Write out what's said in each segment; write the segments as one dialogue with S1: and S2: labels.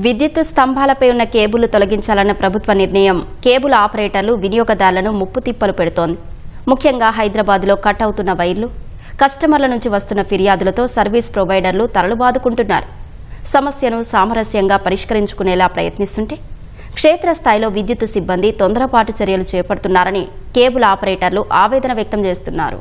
S1: విద్యుత్ స్తంభాలపై ఉన్న కేబుల్ తొలగించాలన్న ప్రభుత్వ నిర్ణయం. కేబుల్ ఆపరేటర్లు వినియోగదారులను ముప్పు తిప్పలు పెడుతోంది. ముఖ్యంగా హైదరాబాద్లో కట్ అవుతున్న వైర్లు కస్టమర్ల నుంచి వస్తున్న ఫిర్యాదులతో సర్వీస్ ప్రొవైడర్లు తరలుబాదుకుంటున్నారు సమస్యను సామరస్యంగా పరిష్కరించుకునేలా ప్రయత్నిస్తుంటే క్షేత్రస్థాయిలో విద్యుత్ సిబ్బంది తొందరపాటు చర్యలు చేపడుతున్నారని కేబుల్ ఆపరేటర్లు ఆవేదన వ్యక్తం చేస్తున్నారు.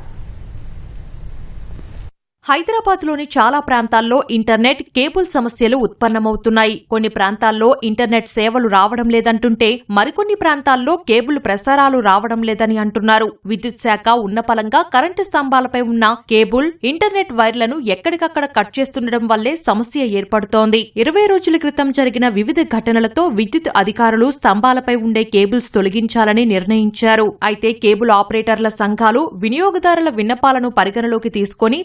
S2: హైదరాబాద్లోని చాలా ప్రాంతాల్లో ఇంటర్నెట్ కేబుల్ సమస్యలు ఉత్పన్నమవుతున్నాయి. కొన్ని ప్రాంతాల్లో ఇంటర్నెట్ సేవలు రావడం లేదంటుంటే మరికొన్ని ప్రాంతాల్లో కేబుల్ ప్రసారాలు రావడం లేదని అంటున్నారు. విద్యుత్ శాఖ ఉన్నపలంగా కరెంటు స్తంభాలపై ఉన్న కేబుల్ ఇంటర్నెట్ వైర్లను ఎక్కడికక్కడ కట్ చేస్తుండడం వల్లే సమస్య ఏర్పడుతోంది. ఇరవై రోజుల క్రితం జరిగిన వివిధ ఘటనలతో విద్యుత్ అధికారులు స్తంభాలపై ఉండే కేబుల్స్ తొలగించాలని నిర్ణయించారు. అయితే కేబుల్ ఆపరేటర్ల సంఘాలు వినియోగదారుల విన్నపాలను పరిగణలోకి తీసుకుని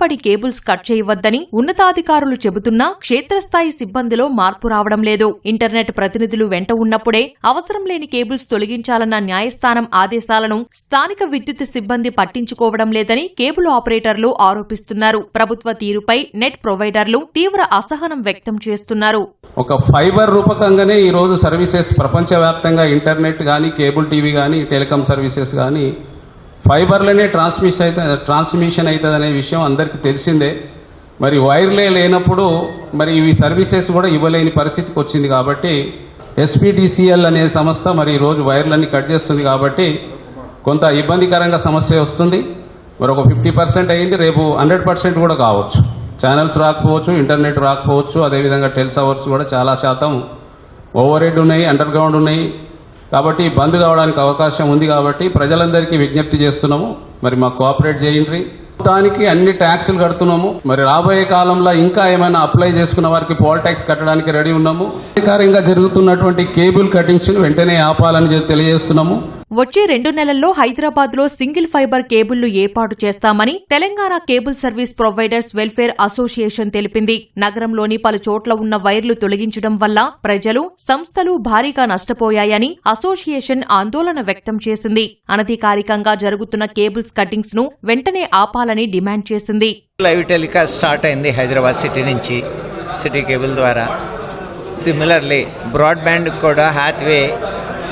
S2: తొందరపడి కేబుల్స్ కట్ చేయవద్దని ఉన్నతాధికారులు చెబుతున్నా క్షేత్రస్థాయి సిబ్బందిలో మార్పు రావడం లేదు. ఇంటర్నెట్ ప్రతినిధులు వెంట ఉన్నప్పుడే అవసరం లేని కేబుల్స్ తొలగించాలన్న న్యాయస్థానం ఆదేశాలను స్థానిక విద్యుత్ సిబ్బంది పట్టించుకోవడం లేదని కేబుల్ ఆపరేటర్లు ఆరోపిస్తున్నారు. ప్రభుత్వ తీరుపై నెట్ ప్రొవైడర్లు తీవ్ర అసహనం వ్యక్తం చేస్తున్నారు.
S3: ఒక ఫైబర్ రూపకంగానే రోజు సర్వీసెస్ ప్రపంచవ్యాప్తంగా ఇంటర్నెట్ కానీ కేబుల్ టీవీ కానీ టెలికాం సర్వీసెస్ కానీ ఫైబర్లోనే ట్రాన్స్మిషన్ అయితే ట్రాన్స్మిషన్ అవుతుంది అనే విషయం అందరికీ తెలిసిందే. మరి వైర్లే లేనప్పుడు మరి ఇవి సర్వీసెస్ కూడా ఇవ్వలేని పరిస్థితికి వచ్చింది కాబట్టి ఎస్పీడీసీఎల్ అనే సంస్థ మరి ఈరోజు వైర్లన్నీ కట్ చేస్తుంది కాబట్టి కొంత ఇబ్బందికరంగా సమస్య వస్తుంది. మరి ఒక ఫిఫ్టీ పర్సెంట్ అయింది రేపు హండ్రెడ్ పర్సెంట్ కూడా కావచ్చు. ఛానల్స్ రాకపోవచ్చు ఇంటర్నెట్ రాకపోవచ్చు. అదేవిధంగా టెల్స్ అవర్స్ కూడా చాలా శాతం ఓవర్ హెడ్ ఉన్నాయి అండర్ గ్రౌండ్ ఉన్నాయి. కాబట్టి బంద్ కావడానికి అవకాశం ఉంది కాబట్టి ప్రజలందరికీ విజ్ఞప్తి చేస్తున్నాము. మరి మాకు కోఆపరేట్ చేయండి. దానికి అన్ని ట్యాక్సులు కడుతున్నాము. మరి రాబోయే కాలంలో ఇంకా ఏమైనా అప్లై చేసుకున్న వారికి పోల్ ట్యాక్స్ కట్టడానికి రెడీ ఉన్నాము. అధికారంగా జరుగుతున్నటువంటి కేబుల్ కటింగ్స్ వెంటనే ఆపాలని తెలియజేస్తున్నాము.
S2: వచ్చే రెండు నెలల్లో హైదరాబాద్లో సింగిల్ ఫైబర్ కేబుల్ను ఏర్పాటు చేస్తామని Telangana cable service providers welfare association తెలిపింది. నగరంలోని పలు చోట్ల ఉన్న వైర్లు తొలగించడం వల్ల ప్రజలు సంస్థలు భారీగా నష్టపోయాయని అసోసియేషన్ ఆందోళన వ్యక్తం చేసింది. అనధికారికంగా జరుగుతున్న కేబుల్స్ కటింగ్స్ను వెంటనే ఆపాలని డిమాండ్ చేసింది.
S4: లైవ్ టెలికాస్ట్ స్టార్ట్ అయింది హైదరాబాద్ సిటీ నుంచి సిటీ కేబుల్ ద్వారా. సిమిలర్లీ బ్రాడ్బ్యాండ్ కూడా హ్యాత్వే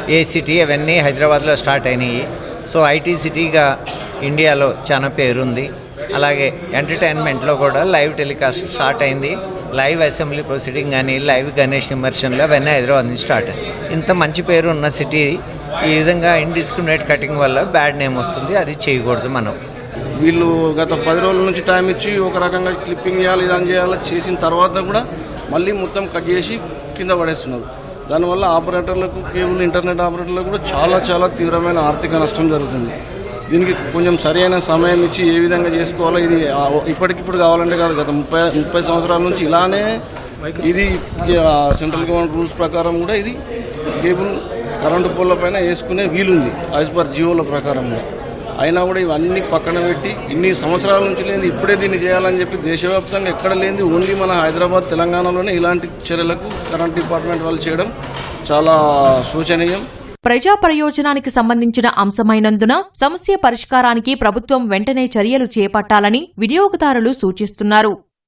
S4: ఏ సిటీ అవన్నీ హైదరాబాద్లో స్టార్ట్ అయినాయి. సో ఐటీ సిటీగా ఇండియాలో చాలా పేరుంది. అలాగే ఎంటర్టైన్మెంట్లో కూడా లైవ్ టెలికాస్ట్ స్టార్ట్ అయింది. లైవ్ అసెంబ్లీ ప్రొసీడింగ్ కానీ లైవ్ గణేష్ నిమర్శన్లు అవన్నీ హైదరాబాద్ నుంచి స్టార్ట్ అయ్యాయి. ఇంత మంచి పేరు ఉన్న సిటీ ఈ విధంగా ఇండిస్క్రిమినేట్ కటింగ్ వల్ల బ్యాడ్ నేమ్ వస్తుంది. అది చేయకూడదు మనం.
S5: వీళ్ళు గత పది రోజుల నుంచి టైం ఇచ్చి ఒక రకంగా క్లిప్పింగ్ చేయాలి ఇదని చేయాలి చేసిన తర్వాత కూడా మళ్ళీ మొత్తం కట్ చేసి కింద పడేస్తున్నారు. దానివల్ల ఆపరేటర్లకు కేబుల్ ఇంటర్నెట్ ఆపరేటర్లకు కూడా చాలా చాలా తీవ్రమైన ఆర్థిక నష్టం జరుగుతుంది. దీనికి కొంచెం సరైన సమయం ఇచ్చి ఏ విధంగా చేసుకోవాలో ఇది ఇప్పటికిప్పుడు కావాలంటే కాదు గత ముప్పై ముప్పై సంవత్సరాల నుంచి ఇలానే ఇది సెంట్రల్ గవర్నమెంట్ రూల్స్ ప్రకారం కూడా ఇది కేబుల్ కరెంటు పోల్ల పైన వేసుకునే వీలుంది యాజ్ పర్ జియోల ప్రకారం కూడా. అయినా కూడా ఇవన్నీ పక్కన పెట్టి ఇన్ని సంవత్సరాల నుంచి లేని ఇప్పుడే దీన్ని చేయాలని చెప్పి దేశవ్యాప్తంగా ఎక్కడ లేనిది ఓన్లీ మన హైదరాబాద్ తెలంగాణలోనే ఇలాంటి చర్యలకు కరెంట్ డిపార్ట్మెంట్ వాళ్ళు చేయడం చాలా శోచనీయం.
S2: ప్రజా ప్రయోజనానికి సంబంధించిన అంశమైనందున సమస్య పరిష్కారానికి ప్రభుత్వం వెంటనే చర్యలు చేపట్టాలని వినియోగదారులు సూచిస్తున్నారు.